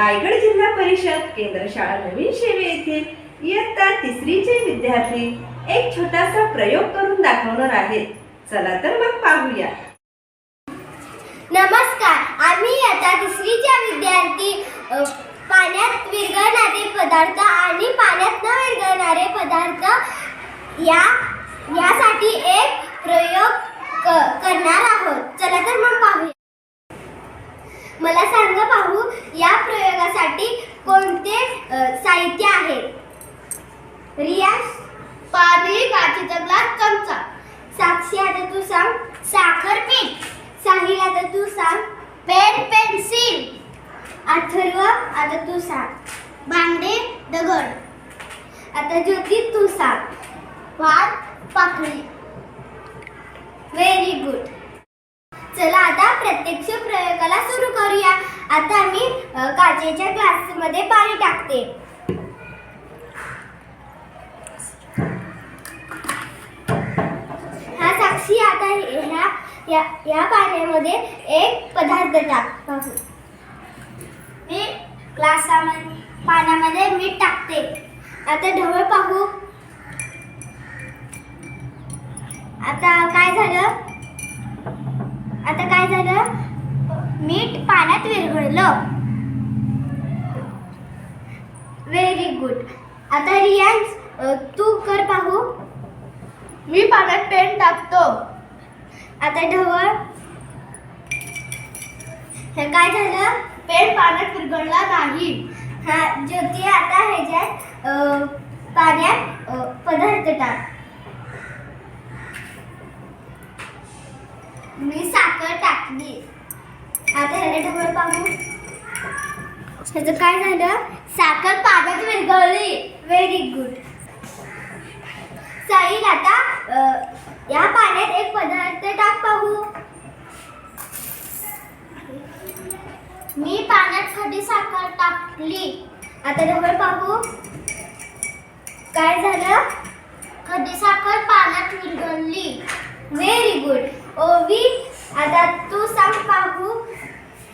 रायगड जिल्हा परिषद केंद्र शाळा नवीन शेवे येथील इयत्ता तिसरीचे विद्यार्थी एक छोटासा प्रयोग करून दाखवणार आहेत. चला तर मग पाहूया. नमस्कार आम्ही आता तिसरीच्या विद्यार्थी पाण्यात विरघळणारे पदार्थ आणि पाण्यात न विरघळणारे पदार्थ या यासाठी एक प्रयोग करणार आहोत. चला तर मग पाहूया. मला सांगा पाहू या प्रयोग प्रयोगासाठी कोणते साहित्य आहे? रियाज? पाणी काचेचा ग्लास चमचा. साक्षी आता तू सांग. साखर पीठ. साहिल आता तू सांग. Pen pencil. अथर्व आता तू सांग. भांडे दगड. आता ज्योती तू सांग. वाद पाकळी व्हेरी गुड चला आता प्रत्यक्ष प्रयोगाला सुरू करूया. आता मी काचेच्या ग्लासमध्ये पाणी टाकते. हा साक्षी आता ह्या या या पाण्यामध्ये एक पदार्थ टाक मी ग्लासामध्ये पाण्यामध्ये मीठ टाकते. आता ढवळ पाहू. आता काय झालं? आता काय झालं? मीठ पाण्यात विरघळलं. व्हेरी गुड आता रियांश तू कर पाहू. मी पाण्यात पेन टाकतो. आता ढवळ. हे काय झालं? पेन पाण्यात विरघळला नाही. हा ज्योती आता ह्याच्यात पाण्यात पदार्थ टाक. मी साखर टाकली. आता ह्याला ढवळ पाहू. ह्याचं काय झालं? साखर पाण्यात विरघळली. व्हेरी गुड साईल आता या पाण्यात एक पदार्थ टाक पाहू. मी पाण्यात खडी साखर टाकली. आता ढवळ पाहू. काय झालं? खडी साखर पाण्यात विरघळली. व्हेरी गुड ओवी. आता तू सांग पाहू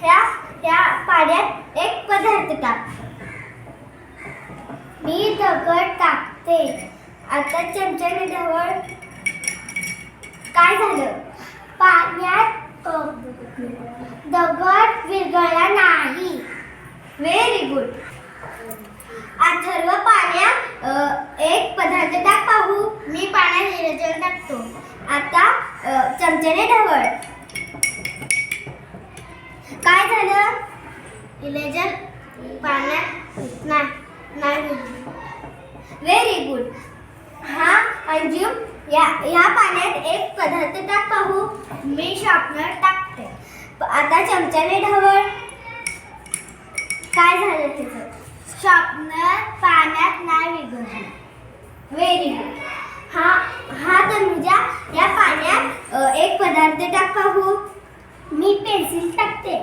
ह्या ह्या पाण्यात एक पदार्थ टाक. मी दगड टाकते. आता चमच्याने ढवळ. काय झालं? पाण्यात दगड विरघळला नाही. व्हेरी गुड अथर्व पाण्यात एक पदार्थ टाक पाहू मी पाण्यात इरेजर टाकतो. आता चमच्याने ढवळ. काय झालं? इलेजन पाण्यात नाही नाही व्हेरी गुड हा अंजुम या या पाण्यात एक पदार्थ टाक पाहू. मी शॉपनर टाकते. आता चमच्याने ढवळ. काय झालं तिथं? शॉपनर पाण्यात नाही विरघळलं व्हेरी गुड हा हा तनुजा या पाण्यात अ, एक पदार्थ टाक पाहू मी पेन्सिल टाकते.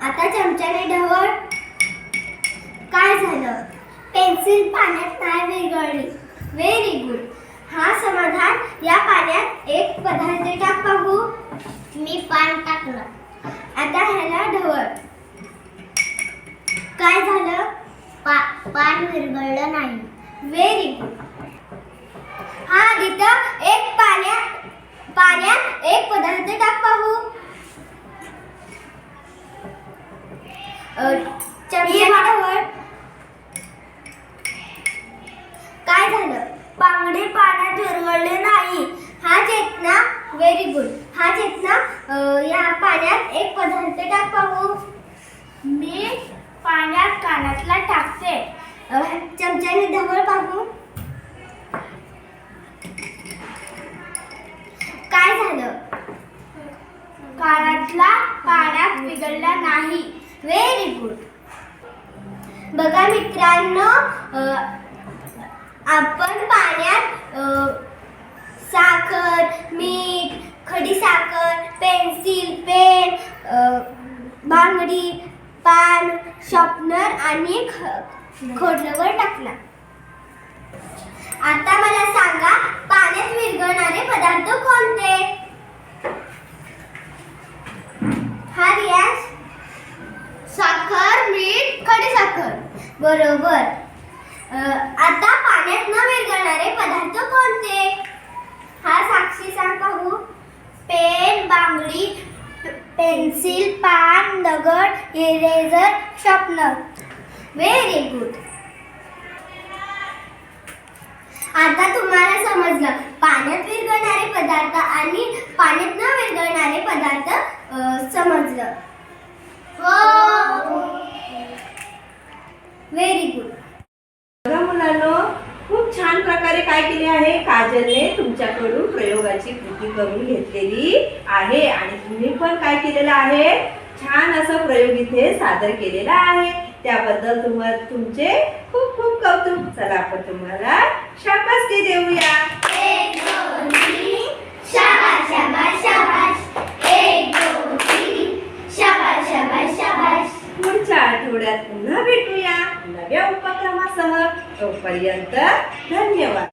आता चमच्याने ढवळ. काय झालं? पेन्सिल पाण्यात नाही विरघळली. व्हेरी गुड हा समाधान या पाण्यात एक पदार्थ टाक पाहू मी पान टाकलं आता ह्याला ढवळ. काय झालं? पा पान विरघळलं नाही. व्हेरी गुड हा तिथं एक पाण्यात पाण्यात एक पदार्थ टाक पाहू अ, चमच्याने ढवळ काय झालं बांगडे पाण्यात विरघळले नाही हा चेतना व्हेरी गुड हा चेतना अ, या पाण्यात एक पदार्थ टाक पाहू मी पाण्यात कानातला टाकते. चमच्याने ढवळ पाहू. काय झालं? कानातला पाण्यात बिघडला नाही. व्हेरी गुड बघा मित्रांनो आपण पाण्यात अ, साखर मीठ खडी साखर पेन्सिल पेन बांगडी पान शॉपनर आणि ख- टाकला आता मला सांगा पाण्यात विरघळणारे पदार्थ कोणते हा रियाज बरोबर अ, आता पाण्यात न विरघळणारे पदार्थ कोणते हा साक्षी सांग पाहू पेन बांगडी पे- पेन्सिल पान दगड इरेझर शॉपनर व्हेरी गुड आता तुम्हाला समजलं. पाण्यात विरघळणारे पदार्थ आणि पाण्यात न विरघळणारे पदार्थ समजलं. हो व्हेरी गुड बघा मुलांनो खूप छान प्रकारे काय केले आहे? काजलने तुमच्याकडून प्रयोगाची कृती करून घेतलेली आहे. आणि तुम्ही पण काय केलेलं आहे? छान असं प्रयोग इथे सादर केलेला आहे. त्याबद्दल तुम्हाला तुमचे खूप खूप कौतुक. चला आपण तुम्हाला शाबासकी देऊया. एक दोन तीन. दोन तीन. पुढच्या आठवड्यात पुन्हा भेटूया. या उपक्रमासह तोपर्यंत धन्यवाद.